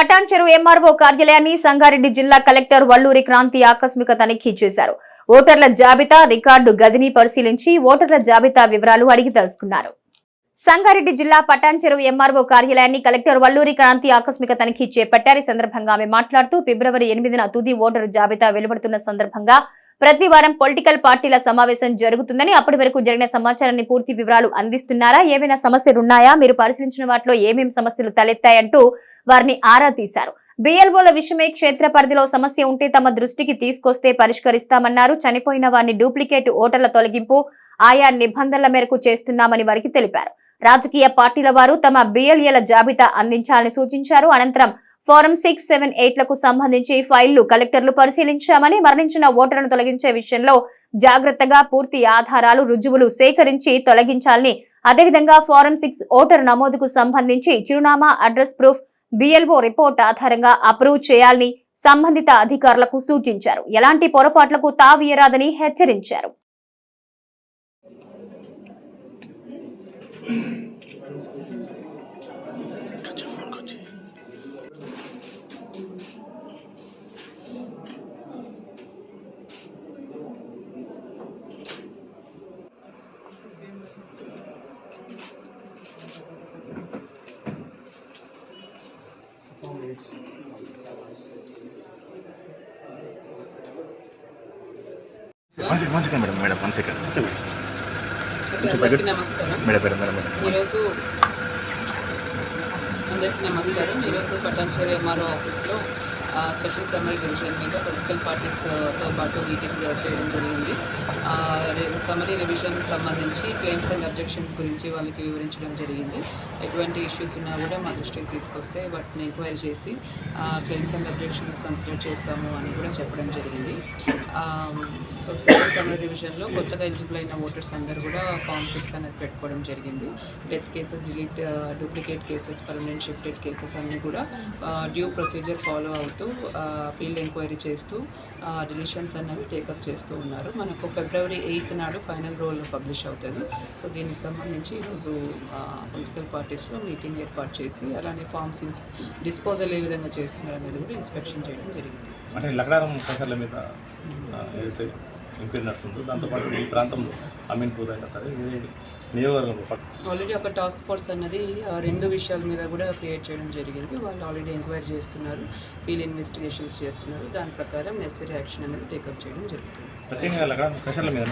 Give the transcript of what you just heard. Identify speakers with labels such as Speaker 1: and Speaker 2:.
Speaker 1: పటాన్ చెరువు ఎంఆర్ఓ కార్యాలయాన్ని సంగారెడ్డి జిల్లా కలెక్టర్ వల్లూరి క్రాంతి ఆకస్మిక తనిఖీ చేశారు. ఓటర్ల జాబితా రికార్డు గదిని పరిశీలించి ఓటర్ల జాబితా వివరాలు అడిగి తెలుసుకున్నారు. సంగారెడ్డి జిల్లా పటాన్ చెరువు ఎంఆర్ఓ కార్యాలయాన్ని కలెక్టర్ వల్లూరి క్రాంతి ఆకస్మిక తనిఖీ చేపట్టారు. ఈ సందర్భంగా ఆమె మాట్లాడుతూ ఫిబ్రవరి ఎనిమిదిన తుది ఓటరు జాబితా వెలువడుతున్న సందర్భంగా ప్రతి వారం పొలిటికల్ పార్టీల సమావేశం జరుగుతుందని అప్పటి వరకు జరిగిన సమాచారాన్ని పూర్తి వివరాలు అందిస్తున్నారా? ఏమైనా సమస్యలు ఉన్నాయా మీరు పరిశీలించిన వాటిలో ఏమేమి సమస్యలు తలెత్తాయంటూ వారిని ఆరా తీశారు. బిఎల్ఓల విషయమే క్షేత్ర పరిధిలో సమస్య ఉంటే తమ దృష్టికి తీసుకొస్తే పరిష్కరిస్తామన్నారు. చనిపోయిన వారిని డూప్లికేట్ ఓటర్ల తొలగింపు ఆయా నిబంధనల మేరకు చేస్తున్నామని వారికి తెలిపారు. రాజకీయ పార్టీల వారు తమ బిఎల్ఏల జాబితా అందించాలని సూచించారు. అనంతరం ఫారం సిక్స్ సెవెన్ ఎయిట్లకు సంబంధించి ఫైళ్ళు కలెక్టర్లు పరిశీలించామని మరణించిన ఓటర్లను తొలగించే విషయంలో జాగ్రత్తగా పూర్తి ఆధారాలు రుజువులు సేకరించి తొలగించాలని అదేవిధంగా ఫారం సిక్స్ ఓటర్ నమోదుకు సంబంధించి చిరునామా అడ్రస్ ప్రూఫ్ బిఎల్ఓ రిపోర్ట్ ఆధారంగా అప్రూవ్ చేయాలని సంబంధిత అధికారులకు సూచించారు. ఎలాంటి పొరపాట్లకు తావీయరాదని హెచ్చరించారు.
Speaker 2: Madam madam one second.
Speaker 3: నమస్కారం.
Speaker 2: మేడం మేడం మేడం
Speaker 3: ఈరోజు అందరికీ నమస్కారం. ఈరోజు పటాన్చేరు ఎంఆర్ఓ ఆఫీస్లో స్పెషల్ సమ్మర్ రివిజన్ మీద పొలిటికల్ పార్టీస్తో పాటు మీటింగ్ చేయడం జరిగింది. సమ్మరీ రివిజన్ సంబంధించి క్లెయిమ్స్ అండ్ అబ్జెక్షన్స్ గురించి వాళ్ళకి వివరించడం జరిగింది. ఎటువంటి ఇష్యూస్ ఉన్నా కూడా మా దృష్టికి తీసుకొస్తే వాటిని ఎంక్వైరీ చేసి క్లెయిమ్స్ అండ్ అబ్జెక్షన్స్ కన్సిడర్ చేస్తాము అని కూడా చెప్పడం జరిగింది. సో స్పెషల్ సమ్మర్ రివిజన్లో కొత్తగా ఎలిజిబుల్ అయిన ఓటర్స్ అందరూ కూడా ఫామ్ సిక్స్ అనేది పెట్టుకోవడం జరిగింది. Death cases delete duplicate cases permanent shifted cases అన్నీ కూడా డ్యూ ప్రొసీజర్ ఫాలో అవుతూ ఫీల్డ్ ఎంక్వైరీ చేస్తూ డిలిషన్స్ అన్నవి టేకప్ చేస్తూ ఉన్నారు. మనకు ఫిబ్రవరి ఎయిత్ నాడు ఫైనల్ రోల్ పబ్లిష్ అవుతుంది. సో దీనికి సంబంధించి ఈరోజు పొలిటికల్ పార్టీస్లో మీటింగ్ ఏర్పాటు చేసి అలానే ఫామ్స్ డిస్పోజల్ ఏ విధంగా చేస్తున్నారు అనేది కూడా ఇన్స్పెక్షన్ చేయడం జరిగింది.
Speaker 2: అంటే కషాల మీద ఏదైతే ఎంక్వైరీ నడుస్తుందో దాంతోపాటు ఈ ప్రాంతంలో అమీన్పూర్ అయినా సరే వేరే నియోజకవర్గంలో
Speaker 3: ఆల్రెడీ ఒక టాస్క్ ఫోర్స్ అన్నది ఆ, రెండు విషయాల మీద కూడా క్రియేట్ చేయడం జరిగింది. వాళ్ళు ఆల్రెడీ ఎంక్వైరీ చేస్తున్నారు ఫీల్ ఇన్వెస్టిగేషన్స్ చేస్తున్నారు. దాని ప్రకారం నెసరీ యాక్షన్ అనేది టేకప్ చేయడం జరుగుతుంది.
Speaker 2: ప్రత్యేకంగా లక్డారం కషాల మీద.